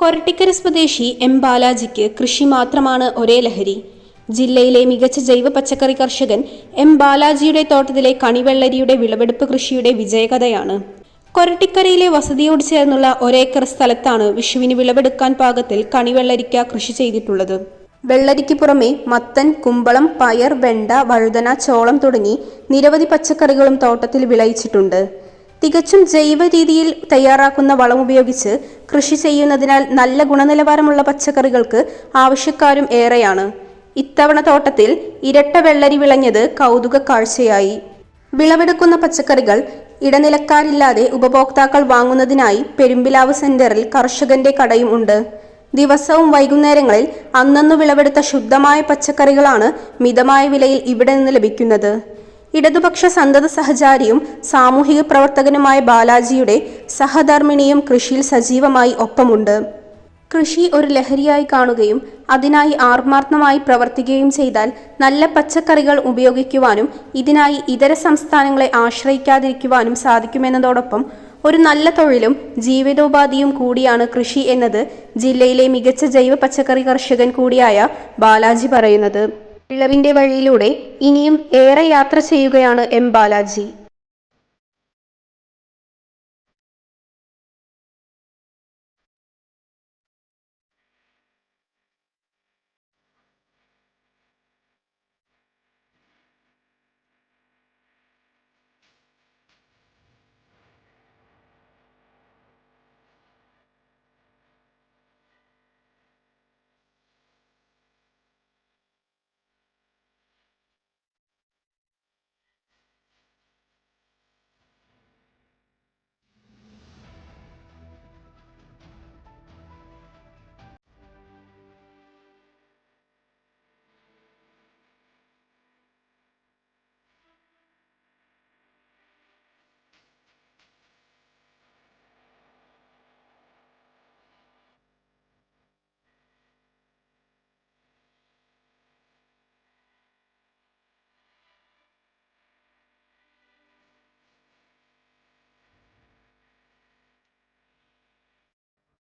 കൊരട്ടിക്കര സ്വദേശി എം ബാലാജിക്ക് കൃഷി മാത്രമാണ് ഒരേ ലഹരി. ജില്ലയിലെ മികച്ച ജൈവ പച്ചക്കറി കർഷകൻ എം ബാലാജിയുടെ തോട്ടത്തിലെ കണിവെള്ളരിയുടെ വിളവെടുപ്പ് കൃഷിയുടെ വിജയകഥയാണ്. കൊരട്ടിക്കരയിലെ വസതിയോട് ചേർന്നുള്ള ഒരേക്കർ സ്ഥലത്താണ് വിഷുവിന് വിളവെടുക്കാൻ പാകത്തിൽ കണിവെള്ളരിക്ക കൃഷി ചെയ്തിട്ടുള്ളത്. വെള്ളരിക്ക് പുറമെ മത്തൻ കുമ്പളം പയർ വെണ്ട വഴുതന ചോളം തുടങ്ങി നിരവധി പച്ചക്കറികളും തോട്ടത്തിൽ വിളയിച്ചിട്ടുണ്ട്. തികച്ചും ജൈവ രീതിയിൽ തയ്യാറാക്കുന്ന വളം ഉപയോഗിച്ച് കൃഷി ചെയ്യുന്നതിനാൽ നല്ല ഗുണനിലവാരമുള്ള പച്ചക്കറികൾക്ക് ആവശ്യക്കാരും ഏറെയാണ്. ഇത്തവണ തോട്ടത്തിൽ ഇരട്ട വെള്ളരി വിളഞ്ഞത് കൗതുക കാഴ്ചയായി. വിളവെടുക്കുന്ന പച്ചക്കറികൾ ഇടനിലക്കാരില്ലാതെ ഉപഭോക്താക്കൾ വാങ്ങുന്നതിനായി പെരുമ്പിലാവ് സെന്ററിൽ കർഷകന്റെ കടയും ഉണ്ട്. ദിവസവും വൈകുന്നേരങ്ങളിൽ അന്നന്നു വിളവെടുത്ത ശുദ്ധമായ പച്ചക്കറികളാണ് മിതമായ വിലയിൽ ഇവിടെ നിന്ന് ലഭിക്കുന്നത്. ഇടതുപക്ഷ സന്തത സഹചാരിയും സാമൂഹിക പ്രവർത്തകനുമായ ബാലാജിയുടെ സഹധർമ്മിണിയും കൃഷിയിൽ സജീവമായി ഒപ്പമുണ്ട്. കൃഷി ഒരു ലഹരിയായി കാണുകയും അതിനായി ആത്മാർത്ഥമായി പ്രവർത്തിക്കുകയും ചെയ്താൽ നല്ല പച്ചക്കറികൾ ഉപയോഗിക്കുവാനും ഇതിനായി ഇതര സംസ്ഥാനങ്ങളെ ആശ്രയിക്കാതിരിക്കുവാനും സാധിക്കുമെന്നതോടൊപ്പം ഒരു നല്ല തൊഴിലും ജീവിതോപാധിയും കൂടിയാണ് കൃഷി എന്നത് ജില്ലയിലെ മികച്ച ജൈവ പച്ചക്കറി കർഷകൻ കൂടിയായ ബാലാജി പറയുന്നത്. വിളവിന്റെ വഴിയിലൂടെ ഇനിയും ഏറെ യാത്ര ചെയ്യുകയാണ് എം ബാലാജി.